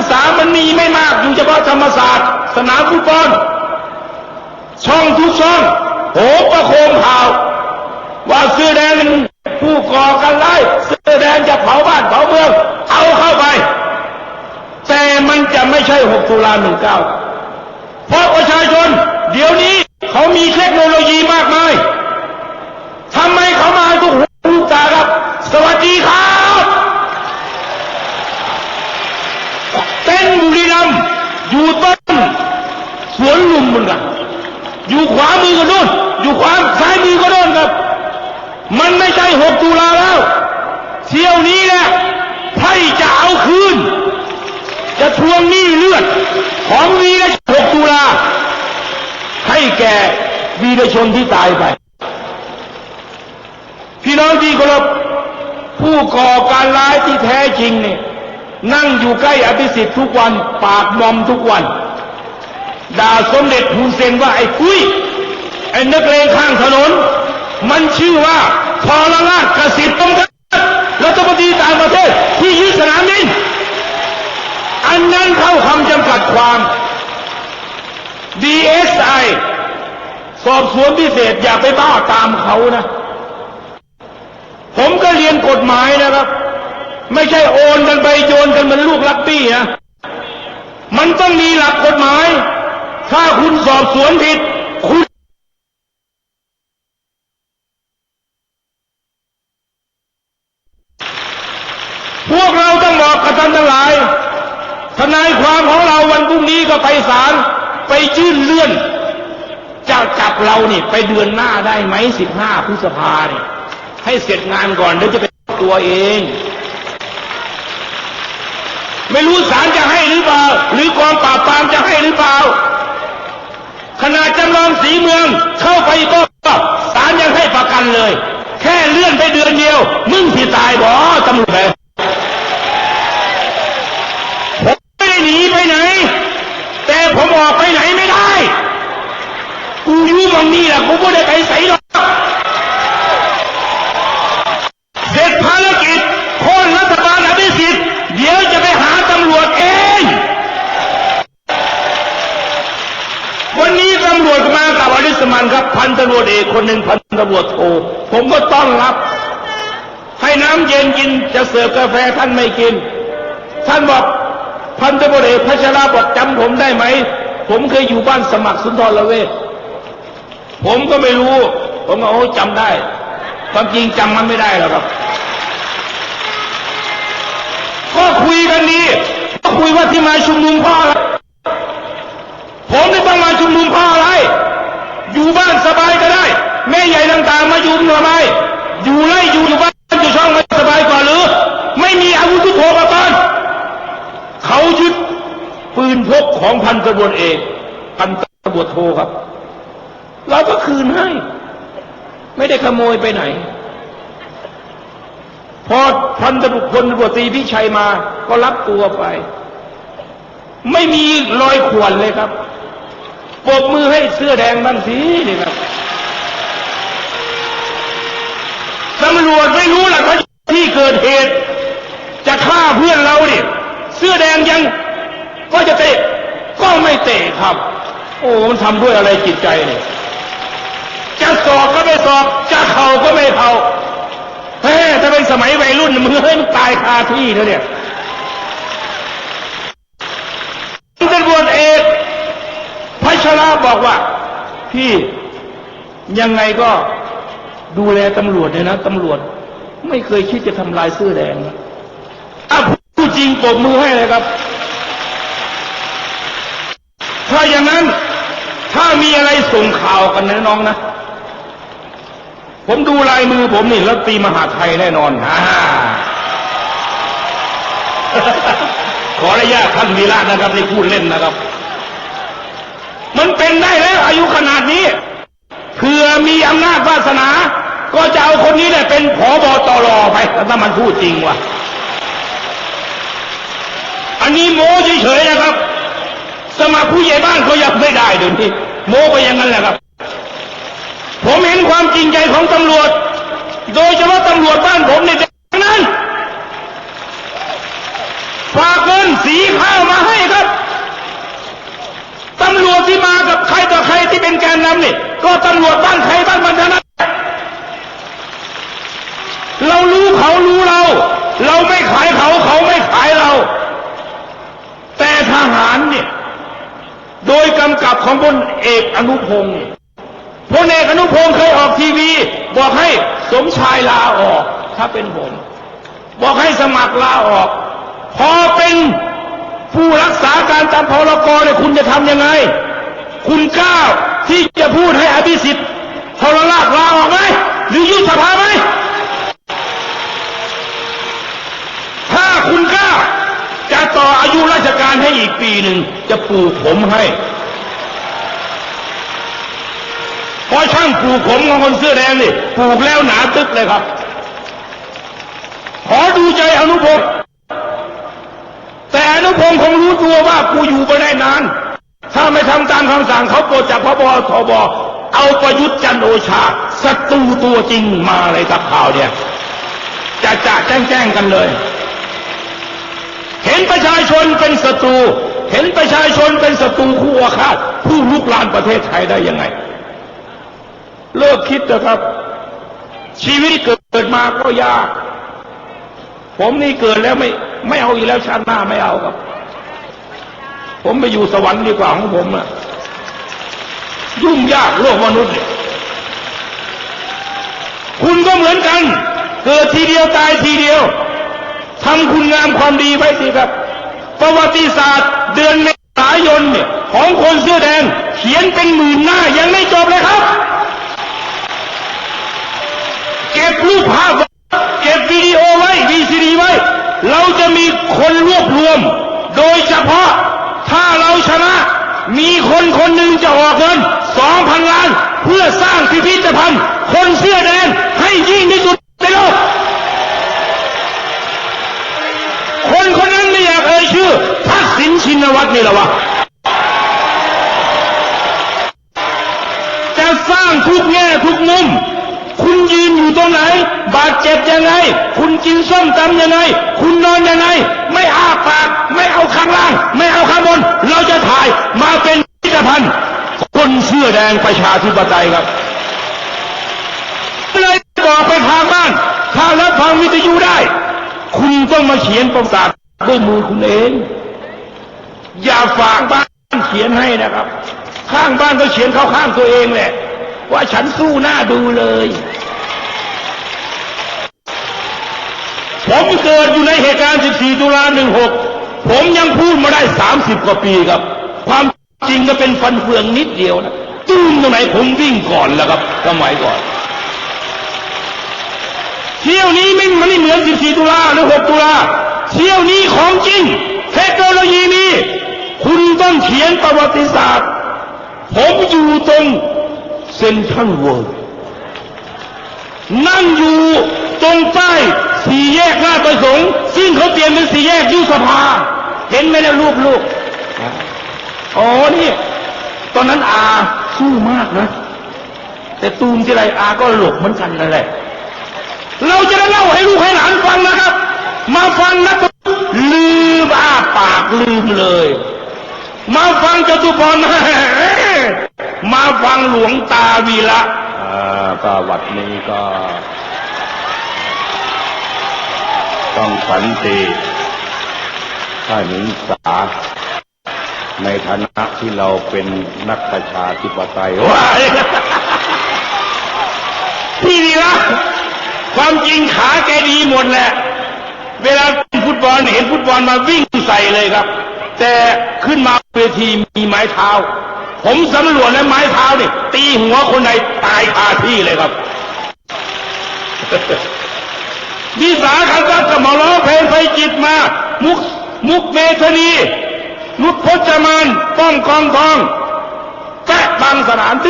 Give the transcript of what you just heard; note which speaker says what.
Speaker 1: กษามันมีไม่มากอยู่เฉพาะธรรมศาสตร์ สนามฟุตบอลช่องทุกช่องโหประโคมข่าว ว่าเสื้อแดงผู้ก่อการร้ายเสื้อแดงจะเผาบ้านเผาเมือง เอาเข้าไป แต่มันจะไม่ใช่ 6 ตุลา19 เพราะประชาชน เดี๋ยวนี้เขามีเทคโนโลยีมากมายทำไมเขามาทุกหูทุกตาครับ สวัสดีครับ เต้นบุรีรัมย์ อยู่ต้นสวนลุมมึงกันอยู่ขวามือก็โน่นอยู่ขวาซ้ายมือก็โน่นครับ มันไม่ใช่6ตุลาแล้วเที่ยวนี้แหละไพ่จะเอาคืน จะทวงหนี้เลือด ของวีรชน6ตุลาให้แก่วีรชนที่ตายไป พี่น้องที่เคารพผู้ก่อการร้ายที่แท้จริงเนี่ย นั่งอยู่ใกล้อภิสิทธิ์ทุกวัน ปากมอมทุกวัน ด่าสมเด็จฮุนเซนว่าไอ้กุ้ย ไอ้นักเลงข้างถนน มันชื่อว่าทรราชกสิทธิ์ตรงกันรัฐมนตรีต่างประเทศที่ยึดสนามบินอันนั้นเข้าคำจำกัดความ DSI สอบสวนพิเศษอย่าไปบ้าตามเขานะ ผมก็เรียนกฎหมายนะครับ ไม่ใช่โอนกันไปโยนกันเหมือนลูกลักบี้นะมันต้องมีหลักกฎหมาย ถ้าคุณสอบสวนผิด คุณพวกเราต้องบอกกับท่านทั้งหลาย ทนายความของเราวันพรุ่งนี้ก็ไปศาลไปยื่นเลื่อน จะจับเรานี่ ไปเดือนหน้าได้ไหมสิบห้าพฤษภาเนี่ยให้เสร็จงานก่อนเดี๋ยวจะไปตัวเอง ไม่รู้ศาลจะให้หรือเปล่า หรือกองปราบปรามจะให้หรือเปล่าขณะจำลองสีเมืองเข้าไปก็ศาลยังให้ประกันเลย แค่เลื่อนไปเดือนเดียว มึงที่ตายบ่ตำรวจผมไม่ได้หนีไปไหน แต่ผมออกไปไหนไม่ได้ กูอยู่ตรงนี้แหละกูไม่ได้ไปใส่หรอกเสร็จภารกิจโค่นรัฐบาลอภิสิทธิ์เดี๋ยวจะไปหาตำรวจเอง วันนี้ตำรวจมากับอริสมันครับ พันตำรวจเอกค นหนึ่งพันตำรวจโทผมก็ต้อนรับ ให้น้ำเย็นกินจะเสิร์ฟกาแฟท่านไม่กิน ท่านบอกพันตำรวจเอกพัชราบอกจำผมได้ไหม ผมเคยอยู่บ้านสมัครสุนทรเวชผมก็ไม่รู้ ผมก็โอ้จำได้ความจริงจำมันไม่ได้หรอกครับ ก็คุยกันดีก็คุยว่าที่มาชุมนุมเพ่ออะไร ผมไม่ต้องมาชุมนุมเพ่ออะไร อยู่บ้านสบายก็ได้ แม่ใหญ่ต่างๆมาอยู่ทำไม อยู่ไล่อยู่อยู่บ้านอยู่ช่องไม่สบายกว่าหรือ ไม่มีอาวุธทุกโผกับบ้าน เขายึดปืนพกของพัน ตำรวจเอกพันตำรวจโทครับ เราก็คืนให้ ไม่ได้ขโมยไปไหน พอพันตำรวจพลตำรวจตรีพิชัยมา ก็รับตัวไป ไม่มีรอยข่วนเลยครับปบมือให้เสื้อแดงบ้างสินี่ครับตำรวจไม่รู้หรอกว่าที่เกิดเหตุ จะฆ่าเพื่อนเราเนี่ยเสื้อแดงยังก็จะเตะ ก็ไม่เตะครับ โอ้มันทำด้วยอะไรจิตใจเนี่ยจะสอบก็ไม่สอบจะเข่าก็ไม่เข่าเฮ้ถ้าเป็นสมัยวัยรุ่นมึงเฮ้ยมึงตายคาที่แล้วเนี่ยตำรวจเอกพัชราบอกว่า พี่ยังไงก็ดูแลตำรวจเนี่ยนะตำรวจ ไม่เคยคิดจะทำลายเสื้อแดงนะอะพูดจริงปรบมือให้เลยครับ ถ้าอย่างนั้น ถ้ามีอะไรส่งข่าวกันนะน้องนะ ผมดูลายมือผมนี่แล้วตีมหาไทยแน่นอนฮ่าขออนุญาตท่านวีระนะครับที่พูดเล่นนะครับ มันเป็นได้แล้ว อายุขนาดนี้เผื่อมีอำนาจวาสนา ก็จะเอาคนนี้เนี่ยเป็นผอบอตรไปถ้ามันพูดจริงว่ะอันนี้โม้เฉยๆนะครับ สมาผู้ใหญ่บ้านเก็ยังไม่ได้เดี๋ยวนี้โม้ไปอย่างนั้นแหละครับ ผมเห็นความจริงใจของตำรวจ โดยเฉพาะตำรวจบ้านผมในเด็กนั้นฝากเงินสีข้าวมาให้ครับตำรวจที่มากับใครต่อใครที่เป็นแกนนำนี่ก็ตำรวจบ้านใคร ของพลเอกอนุพงศ์พลเอกอนุพงศ์เคยออกทีวี บอกให้สมชายลาออก ถ้าเป็นผม บอกให้สมัครลาออก พอเป็นผู้รักษาการตามพรกเนี่ยคุณจะทำยังไง คุณกล้าที่จะพูดให้อภิสิทธิ์ทรราชลาออกไหมหรือยุบสภาไหมถ้าคุณกล้าจะต่ออายุราชการให้อีกปีหนึ่งจะปลูกผมให้เพราะช่างปลูกผมของคนเสื้อแดงนี่ปลูกแล้วหนาตึกเลยครับ ขอดูใจอนุพงศ์แต่อนุพงศ์คงรู้ตัวว่ากูอยู่ไปได้นาน ถ้าไม่ทำตามคำสั่งเขาโปรดจากพบทบเอาประยุทธ์จันโอชาศัตรูตัวจริงมาเลยกับข่าวเนี่ยจะจะแจ้งแจ้งกันเลย เห็นประชาชนเป็นศัตรู เห็นประชาชนเป็นศัตรูคู่อาฆาตผู้ลุกลานประเทศไทยได้ยังไง เลิกคิดเถอะครับ ชีวิตเกิดมาก็ยาก ผมนี่เกิดแล้วไม่ ไม่เอาอีกแล้วชาติหน้าไม่เอาครับ ผมไปอยู่สวรรค์ดีกว่าของผมอะยุ่งยากโลกมนุษย์เนี่ยคุณก็เหมือนกัน เกิดทีเดียวตายทีเดียวทำคุณงามความดีไว้สิครับ ประวัติศาสตร์เดือนเมษายนเนี่ยของคนเสื้อแดง เขียนเป็นหมื่นหน้ายังไม่จบเลยครับ เฉพาะถ้าเราชนะ มีคนคนหนึ่งจะออกเงินสองพันล้าน เพื่อสร้างพิพิธภัณฑ์ คนเสื้อแดงให้ยิ่งที่สุดในโลก คนคนนั้นไม่อยากเอ่ยชื่อทักษิณชินวัตรนี่แหละวะจะสร้างทุกแง่ทุกมุมคุณยืนอยู่ตรงไหน บาดเจ็บยังไง คุณกินส้มตำยังไง คุณนอนยังไง ไม่อ้าปาก ประชาธิปไตยครับเลยบอกไปทางบ้าน ถ้ารับฟังวิทยุได้ คุณต้องมาเขียนประกาศด้วยมือคุณเอง อย่าฝากบ้านเขียนให้นะครับ ข้างบ้านก็เขียนเข้าข้างตัวเองแหละ ว่าฉันสู้หน้าดูเลยผมเกิดอยู่ในเหตุการณ์ 14 ตุลา 16 ผมยังพูดมาได้ 30 กว่าปีครับ ความจริงก็เป็นฟันเฟืองนิดเดียวนะ ตุ้มตรงไหนผมวิ่งก่อนแล้วครับสมัยก่อน เที่ยวนี้ไม่มันไม่เหมือน 14 ตุลาหรือ 6 ตุลาเที่ยวนี้ของจริง เทคโนโลยีมีคุณต้องเขียนประวัติศาสตร์ ผมอยู่ตรงเซ็นทรัลเวิลด์นั่งอยู่ตรงป้สี่แยกหน้าประสงค์ซึ่งเขาเปลี่ยนเป็นสี่แยกยุสภา เห็นไหมแล้วลูกลูกอ๋อนี่ ตอนนั้นอา สู้มากนะ แต่ตูมที่ไรอาก็หลบเหมือนกันนั่นแหละ เราจะได้เล่าให้ลูกให้หลานฟังนะครับ มาฟังนะลืมอาปากลืมเลย มาฟังจตุพรมาฟังหลวงตาวีระอาก็วัดนี้ก็ ต้องสันติถ้าหนิงสา ในฐานะที่เราเป็นนักประชาธิปไตยว้ายพี่วีระความจริงขาแกดีหมดแหละ เวลาเล่นฟุตบอลเห็นฟุตบอลมาวิ่งใส่เลยครับ แต่ขึ้นมาเวทีมีไม้เท้า ผมสำรวจแล้วไม้เท้าเนี่ยตีหัวคนใดตายคาที่เลยครับวิสาขันก็มาร้องเพลงไฟจิตมา มุกมุกเมธนี นุชพจมานป้องกองทองแกะบางสถานที่